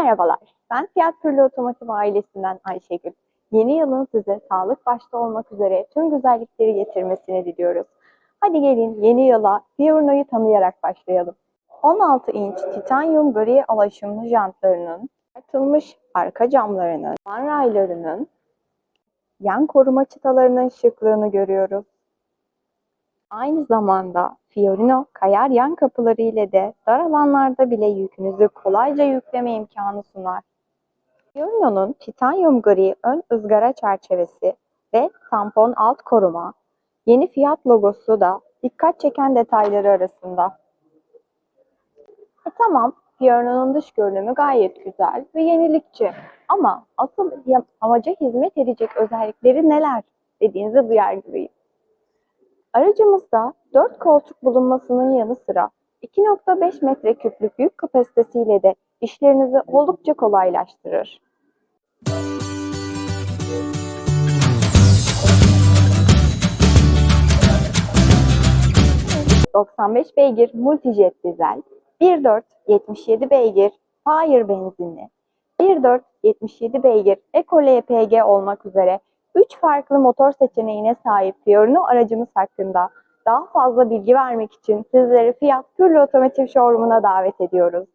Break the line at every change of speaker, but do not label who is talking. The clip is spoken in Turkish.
Merhabalar, ben Fiyat Türlü Otomotiv ailesinden Ayşegül. Yeni yılın size sağlık başta olmak üzere tüm güzellikleri getirmesini diliyoruz. Hadi gelin yeni yıla Fiorino'yu tanıyarak başlayalım. 16 inç titanyum gri alaşımlı jantlarının, açılmış arka camlarının, fan raylarının, yan koruma çıtalarının şıklığını görüyoruz. Aynı zamanda Fiorino kayar yan kapıları ile de dar alanlarda bile yükünüzü kolayca yükleme imkanı sunar. Fiorino'nun titanyum gri ön ızgara çerçevesi ve tampon alt koruma, yeni fiyat logosu da dikkat çeken detayları arasında. E tamam, Fiorino'nun dış görünümü gayet güzel ve yenilikçi. Ama asıl amaca hizmet edecek özellikleri neler dediğinizi duyar gibiyim. Aracımızda 4 koltuk bulunmasının yanı sıra 2.5 metreküplük yük kapasitesiyle de işlerinizi oldukça kolaylaştırır. ...95 beygir multijet dizel, 1.4 77 beygir Fire benzinli, 1.4 77 beygir Eco LPG olmak üzere 3 farklı motor seçeneğine sahip Fiorino aracımız hakkında daha fazla bilgi vermek için sizleri Fiat Türlü Otomotiv Showroom'una davet ediyoruz.